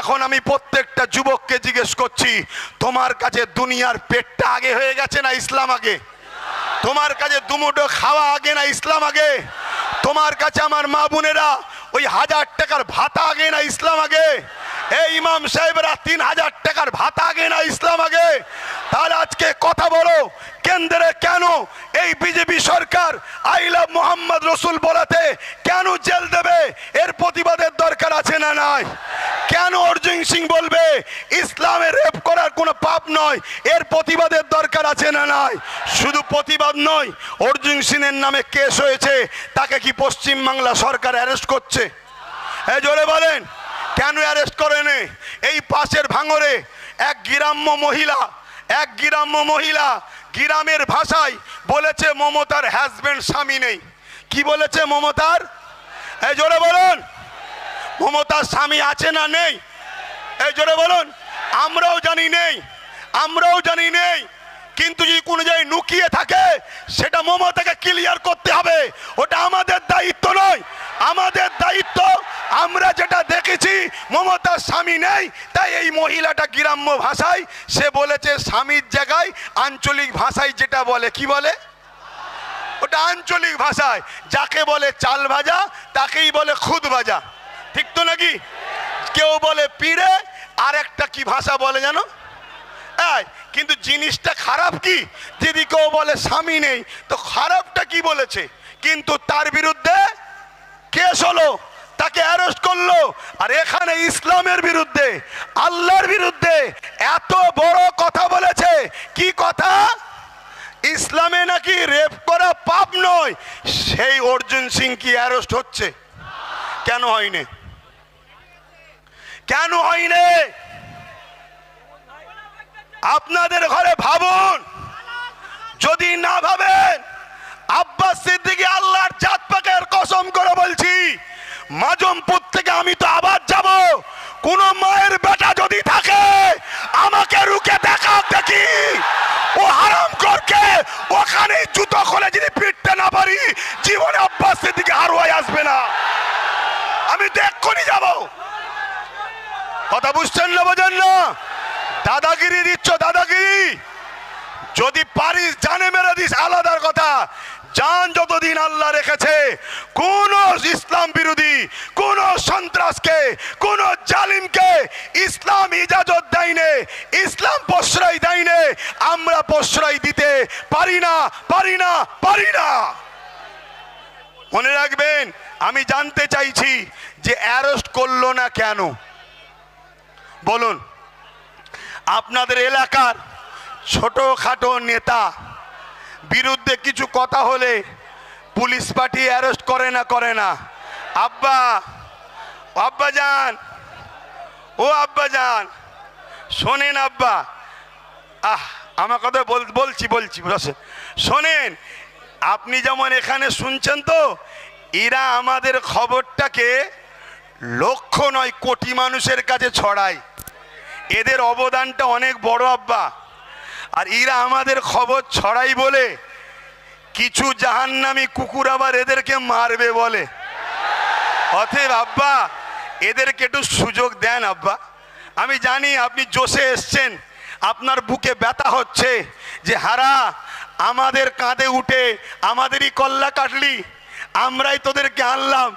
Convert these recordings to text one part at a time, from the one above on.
এখন আমি প্রত্যেকটা যুবককে জিজ্ঞেস করছি, তোমার কাছে দুনিয়ার পেটটা আগে হয়ে গেছে না ইসলাম আগে? তোমার কাছে দুমুটো খাওয়া আগে না ইসলাম আগে? তোমার কাছে আমার মা বোনেরা ওই হাজার টাকার ভাতা আগে না ইসলাম আগে? এই ইমাম সাহেবরা তিন হাজার টাকার ভাতা আগে না ইসলাম আগে? তাহলে আজকে কথা বলো, কেন্দ্রে কেন এই বিজেপি সরকার আই লাভ মোহাম্মদ রসুল বলাতে কেন জেল দেবে? এর প্রতিবাদের দরকার আছে না নাই? সিং বলবে ইসলামের রেপ করার কোনো পাপ নয়, এর প্রতিবাদের দরকার আছে না নাই? শুধু প্রতিবাদ নয়, অর্জুন সিংয়ের নামে কেস হয়েছে, তাকে কি পশ্চিম বাংলা সরকার অ্যারেস্ট করছে? এ জোরে বলেন, কেন অ্যারেস্ট করেনি এই পাশের ভাঙরে এক গ্রাম্য মহিলা, এক গ্রাম্য মহিলা গ্রামের ভাষায় বলেছে মমতার হাজবেন্ড স্বামী নেই। কি বলেছে মমতার? এই জোরে বলুন, মমতার স্বামী আছে না নেই? এই জোরে বলুন, আমরাও জানি নেই, আমরাও জানি নেই, কিন্তু যদি কোনো জায়গায় লুকিয়ে থাকে, সেটা মমতাকে ক্লিয়ার করতে হবে। ওটা আমাদের দায়িত্ব নয়, আমাদের দায়িত্ব, আমরা যেটা দেখেছি, মমতার স্বামী নেই, তাই এই মহিলাটা গ্রাম্য ভাষায়, সে বলেছে স্বামীর জায়গায় আঞ্চলিক ভাষায় যেটা বলে, কি বলে? ওটা আঞ্চলিক ভাষায়, যাকে বলে চাল ভাজা, তাকেই বলে খুদ ভাজা। ঠিক তো নাকি? কেউ বলে পিড়ে আর একটা কি ভাষা বলে জানো? কিন্তু জিনিসটা খারাপ কি? যদি কেউ বলে স্বামী নেই, তো খারাপটা কি বলেছে? কিন্তু তার বিরুদ্ধে কেস হলো, তাকে অ্যারেস্ট করল। আর এখানে ইসলামের বিরুদ্ধে, আল্লাহর বিরুদ্ধে এত বড় কথা বলেছে। কি কথা? ইসলামে নাকি রেপ করা পাপ নয়, সেই অর্জুন সিং কি অ্যারেস্ট হচ্ছে? কেন হয়নি? কেন হয়নি? আপনাদের ঘরে ভাবুন। যদি না ভাবেন, আব্বাস সিদ্দিকী আল্লাহর জাত পাকের কসম করে বলছি, মাজমপুর থেকে আমি তো আবার যাব। কোন মায়ের বেটা যদি থাকে, আমাকে রুকে দেখা দেখি। ও হারাম করকে ওখানে জুতো খুলে যদি ফিরতে না পারি, জীবনে আব্বাস সিদ্দিকী হারুয়াই আসবে না। আমি তো এক্ষুনি যাব। কথা বুঝছেন না বোঝেন না? দাদাগিরি দিচ্ছ, দাদাগিরি। যদি পারিস, জানে মেরে দিস, আলাদার কথা। যান যতদিন আল্লাহ রেখেছে, কোন ইসলাম বিরোধী, কোন সন্ত্রাসকে, কোন জালিমকে ইসলাম ইজাজত দেয়নি ইসলাম প্রশ্রয় দেয়নি আমরা প্রশ্রয় দিতে পারি না পারি না পারি না। মনে রাখবেন, আমি জানতে চাইছি যে অ্যারেস্ট করল না কেন? বলুন, আপনাদের এলাকার ছোটোখাটো নেতা বিরুদ্ধে কিছু কথা হলে পুলিশ পার্টি অ্যারেস্ট করে না করে না। আব্বা আব্বা যান। ও আব্বা যান। শোনেন আব্বা। আহ, আমার কথা বল- বলছি বলছি। শোনেন, আপনি যেমন এখানে শুনছেন তো, এরা আমাদের খবরটাকে লক্ষ নয়, কোটি মানুষের কাছে ছড়ায়। এদের অবদানটা অনেক বড় আব্বা। আর এরা আমাদের খবর ছড়াই বলে কিছু জাহান্নামী কুকুর আবার এদেরকে মারবে বলে। অতএব আব্বা, এদেরকে একটু সুযোগ দেন আব্বা। আমি জানি আপনি জোশে এসছেন, আপনার বুকে ব্যথা হচ্ছে যে, হারা, আমাদের কাঁধে উঠে আমাদেরই কল্লা কাটলি, আমরাই তোদেরকে আনলাম।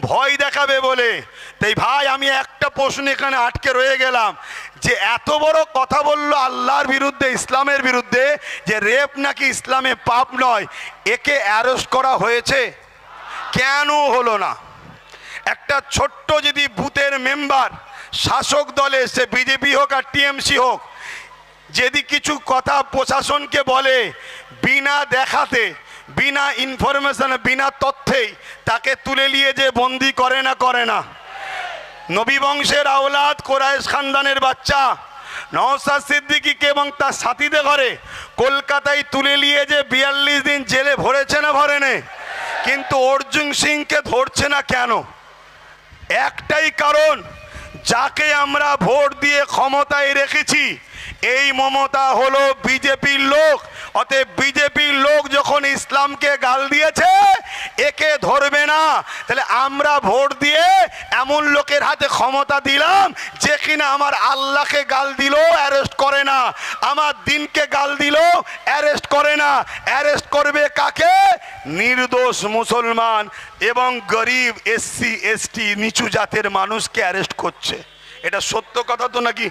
ভয় দেখাবে বলে। তাই ভাই, আমি একটা প্রশ্ন এখানে আটকে রয়ে গেলাম যে, এত বড় কথা বলল আল্লাহর বিরুদ্ধে, ইসলামের বিরুদ্ধে, যে রেপ নাকি ইসলামে পাপ নয়, একে অ্যারেস্ট করা হয়েছে? কেন হলো না? একটা ছোট্ট যদি বুথের মেম্বার, শাসক দলে সে বিজেপি হোক আর টিএমসি হোক, যদি কিছু কথা প্রশাসনকে বলে, বিনা দেখাতে বিনা ইনফরমেশনে বিনা তথ্যেই তাকে তুলে নিয়ে যে বন্দি করে না করে না। নবী বংশের আওলাদ কোরাইশ খানদানের বাচ্চা। নওসাদ সিদ্দিকিকে এবং তার সাথীদের ঘরে কলকাতায় তুলে নিয়ে যে বিয়াল্লিশ দিন জেলে ভরেছে না, ভরেনে। কিন্তু অর্জুন সিংকে ধরছে না কেন? একটাই কারণ, যাকে আমরা ভোট দিয়ে ক্ষমতায় রেখেছি এই মমতা হলো বিজেপির লোক। অতএব বিজেপির লোক যখন ইসলামকে গাল দিয়েছে, একে ধরবে না। তাহলে আমরা ভোট দিয়ে এমন লোকের হাতে ক্ষমতা দিলাম যে কিনা আমার আল্লাহকে গাল দিল অ্যারেস্ট করে না। আমার দিনকে গাল দিল অ্যারেস্ট করে না। অ্যারেস্ট করবে কাকে? নির্দোষ মুসলমান এবং গরিব এসসি, এসটি, নিচু জাতের মানুষকে অ্যারেস্ট করছে। এটা সত্য কথা তো নাকি?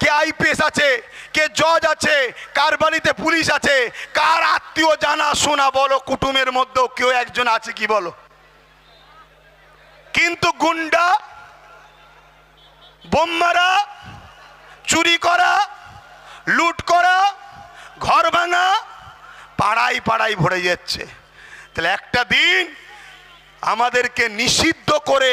কে আইপিএস আছে, কে জজ আছে, কার বাড়িতে পুলিশ আছে, কার আত্মীয় জানা শোনা বলো, কুটুমের মধ্যেও কেউ একজন আছে কি বলো? কিন্তু গুন্ডা বোম্মারা চুরি করা, লুট করা, ঘর ভাঙা, পাড়ায় পাড়ায় ভরে যাচ্ছে। তাহলে একটা দিন আমাদেরকে নিষিদ্ধ করে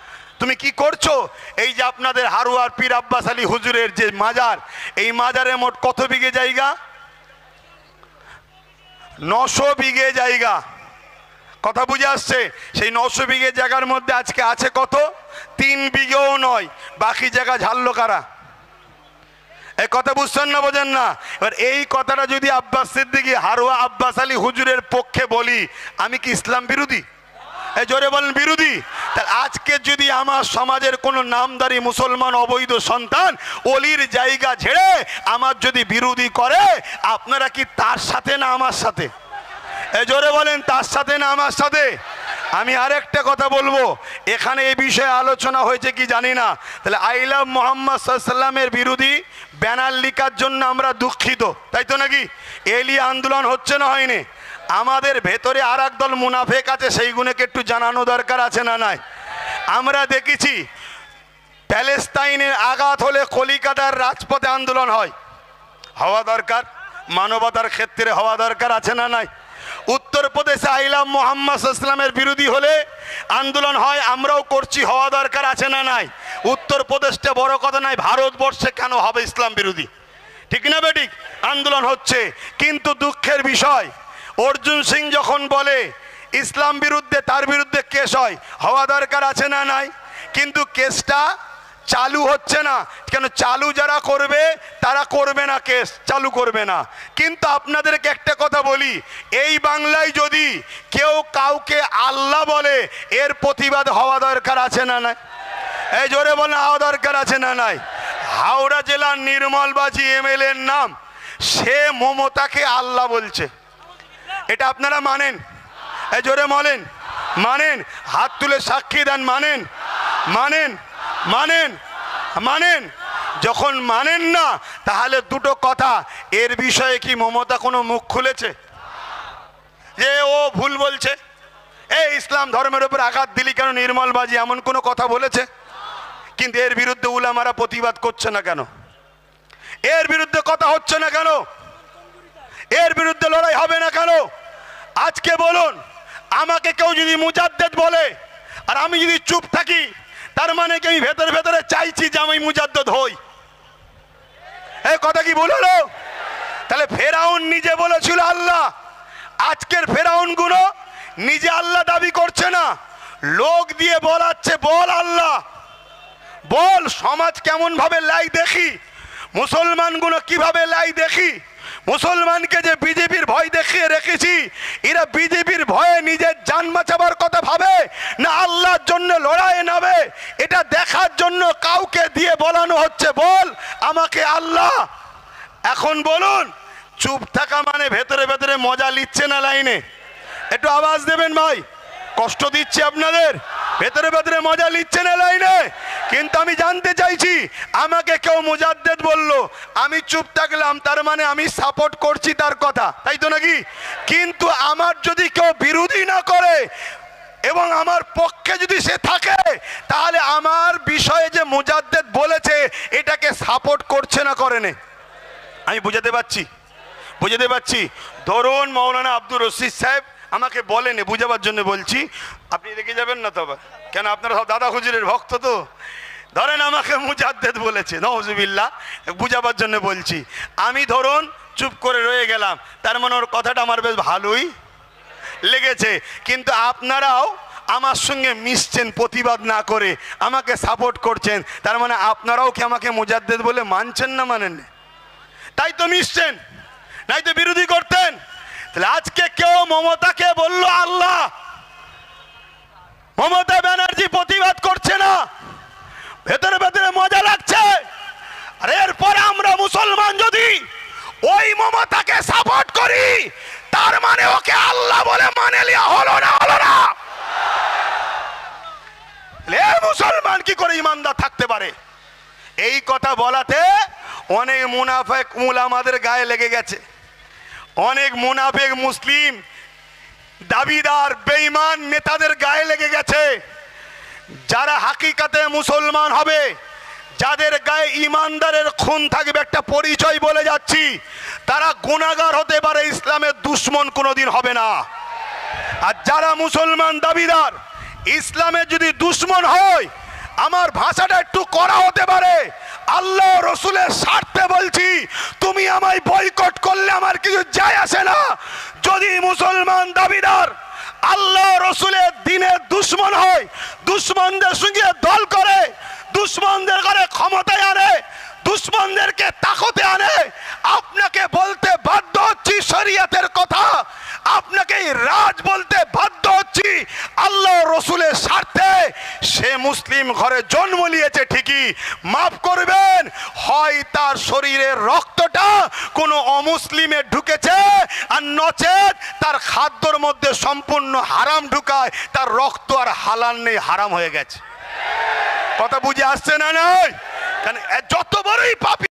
তুমি কি করছ? এই যে আপনাদের হারুয়ার পীর আব্বাস আলী হুজুরের যে মাজার, এই মাজারে মোট কত বিঘে জায়গা? নশো বিঘে জায়গা। কথা বুঝে আসছে? সেই নশো বিঘে জায়গার মধ্যে আজকে আছে কত? তিন বিঘেও নয়, বাকি জায়গা ঝাললো কারা? এই কথা বুঝছেন না, বোঝেন না? এবার এই কথাটা যদি আব্বাস সিদ্দিকি, হারুয়া আব্বাস আলী হুজুরের পক্ষে বলি, আমি কি ইসলাম বিরোধী? এই জোরে বলেন বিরোধী। তাহলে আজকে যদি আমার সমাজের কোনো নামদারি মুসলমান অবৈধ সন্তান অলির জায়গা ঝেড়ে আমার যদি বিরোধী করে, আপনারা কি তার সাথে না আমার সাথে? এই জোরে বলেন, তার সাথে না আমার সাথে? আমি আরেকটা কথা বলব, এখানে এই বিষয়ে আলোচনা হয়েছে কি জানি না? তাহলে আইলাম মোহাম্মদ সাল্লামের বিরোধী ব্যানার লিখার জন্য আমরা দুঃখিত, তাই তো নাকি? এলি আন্দোলন হচ্ছে না হয়নি? আমাদের ভেতরে আর দল মুনাফেক আছে, সেইগুলোকে একটু জানানো দরকার আছে না নাই? আমরা দেখেছি প্যালেস্তাইনের আঘাত হলে কলিকাতার রাজপথে আন্দোলন হয়। হওয়া দরকার, মানবতার ক্ষেত্রে হওয়া দরকার আছে না নাই? উত্তরপ্রদেশে আইলাম মোহাম্মদ ইসলামের বিরোধী হলে আন্দোলন হয়, আমরাও করছি, হওয়া দরকার আছে না নাই? উত্তরপ্রদেশটা বড় কথা নাই ভারতবর্ষে কেন হবে ইসলাম বিরোধী? ঠিক না বেঠিক আন্দোলন হচ্ছে, কিন্তু দুঃখের বিষয় অর্জুন সিং যখন বলে, ইসলাম বিরুদ্ধে তার বিরুদ্ধে কেস হয়, হওয়া দরকার আছে না নাই? কিন্তু কেসটা চালু হচ্ছে না। কেন চালু যারা করবে, তারা করবে না কেস, চালু করবে না। কিন্তু আপনাদেরকে একটা কথা বলি, এই বাংলায় যদি কেউ কাউকে আল্লাহ বলে, এর প্রতিবাদ হওয়া দরকার আছে না নাই? এই জোরে বলে হওয়া দরকার আছে না নাই? হাওড়া জেলার নির্মলবাজি এমএলএর নাম, সে মমতাকে আল্লাহ বলছে। এটা আপনারা মানেন। এই জোরে বলেন। মানেন। হাত তুলে সাক্ষী দেন, মানেন। মানেন। মানেন। মানেন। যখন মানেন না, তাহলে দুটো কথা। এর বিষয়ে কি মমতা কোনো মুখ খুলেছে? যে ও ভুল বলছে। এই ইসলাম ধর্মের উপর আঘাত দিলি কেন নির্মলবাজি? এমন কোনো কথা বলেছে? কিন্তু এর বিরুদ্ধে উলামারা প্রতিবাদ করছে না কেন? এর বিরুদ্ধে কথা হচ্ছে না কেন? এর বিরুদ্ধে লড়াই হবে না কেন? আজকে বলুন, আমাকে কেউ যদি মুজাদ্দেদ বলে, আর আমি যদি চুপ থাকি, তার মানে কি আমি ভেতরে ভেতরে চাইছি যে আমি মুজাদ্দেদ হই? এই কথা কি বলল তাহলে ফেরাউন নিজে বলেছিল আল্লাহ, আজকের ফেরাউনগুলো নিজে আল্লাহ দাবি করছে না। লোক দিয়ে বলাচ্ছে, বল আল্লাহ, বল, সমাজ কেমন ভাবে লাই দেখি, মুসলমানগুলো কীভাবে লাই দেখি মুসলমানকে যে বিজেপির ভয় দেখিয়ে রেখেছি, এরা বিজেপির ভয়ে নিজের জান বাঁচাবার কথা ভাবে, না আল্লাহর জন্য লড়াই নাবে এটা দেখার জন্য কাউকে দিয়ে বলানো হচ্ছে, বল আমাকে আল্লাহ। এখন বলুন, চুপ থাকা মানে ভেতরে ভেতরে মজা লিচ্ছে না লাইনে? একটু আওয়াজ দেবেন ভাই। কষ্ট দিচ্ছে আপনাদের। ভেতরে ভেতরে মজা নিচ্ছে না লাইনে। কিন্তু আমি জানতে চাইছি, আমাকে কেউ মুজাদ্দেদ বলল, আমি চুপ থাকলাম, তার মানে আমি সাপোর্ট করছি তার কথা। তাই তো নাকি? কিন্তু আমার যদি কেউ বিরোধী না করে, এবং আমার পক্ষে যদি সে থাকে, তাহলে আমার বিষয়ে যে মুজাদ্দেদ বলেছে, এটাকে সাপোর্ট করছে না, করে করেনে আমি বুঝাতে পারছি বুঝাতে পারছি। ধরুন মৌলানা আব্দুর রশিদ সাহেব আমাকে বলেন, বুঝাবার জন্য বলছি। আপনি রেখে যাবেন না তো আবার? কেন, আপনারা সব দাদা হুজুরের ভক্ত তো? ধরেন আমাকে মুজাদ্দেদ বলেছে নজুবিল্লা বুঝাবার জন্য বলছি। আমি ধরুন চুপ করে রয়ে গেলাম, তার মানে ওর কথাটা আমার বেশ ভালোই লেগেছে। কিন্তু আপনারাও আমার সঙ্গে মিশছেন, প্রতিবাদ না করে আমাকে সাপোর্ট করছেন, তার মানে আপনারাও কি আমাকে মুজাদ্দেদ বলে মানছেন না মানেন? তাই তো মিশছেন, নাই তো বিরোধী করতেন। তাহলে আজকে কেউ মমতাকে বলল, আল্লাহ, মমতা ব্যানার্জি প্রতিবাদ করছে না। ভেতরে ভেতরে মজা লাগছে। আর এরপরে আমরা মুসলমান যদি ওই মমতাকে সাপোর্ট করি, তার মানে ওকে আল্লাহ বলে মানে লিয়া হলো না হলো না। মুসলমান কি করে ইমানদার থাকতে পারে? এই কথা বলাতে অনেক মুনাফেক মূল আমাদের গায়ে লেগে গেছে। অনেক মুনাফেক মুসলিম, দাবিদার, বেঈমান নেতাদের গায়ে লেগে গেছে। যারা হাকিকাতে মুসলমান হবে, যাদের গায়ে ইমানদারের খুন থাকবে একটা পরিচয় বলে যাচ্ছি, তারা গুণাগার হতে পারে, ইসলামের দুশ্মন কোনোদিন হবে না। আর যারা মুসলমান দাবিদার, ইসলামের যদি দুশ্মন হয়, আমার ভাষাটা একটু করা হতে পারে। আল্লাহ রসুলের স্বার্থে বলছি, তুমি আমায় বয়কট করলে আমার কিছু যায় আসে না। যদি মুসলমান দাবিদার আল্লাহ রসুলের দিনের দুশ্মন হয়, দুশ্মনদের সঙ্গে দল করে, দুশ্মনদের করে ক্ষমতায় আনে, দুশ্মনদেরকে তাকতে আনে, আপনাকে বলতে বাধ্য হচ্ছি শরিয়াতের কথা। আপনাকে রাজ বলতে বাধ্য হচ্ছি আল্লাহ রসুলের স্বার্থে সে মুসলিম ঘরে জন্ম নিয়েছে ঠিকই। মাফ করবেন, হয় তার শরীরের রক্তটা কোনো অমুসলিমে ঢুকেছে আর নচেত তার খাদ্যর মধ্যে সম্পূর্ণ হারাম ঢুকায়, তার রক্ত আর হালাল নেই, হারাম হয়ে গেছে। কথা বুঝে আসছে না নয় কারণ যত বড়ই পাপি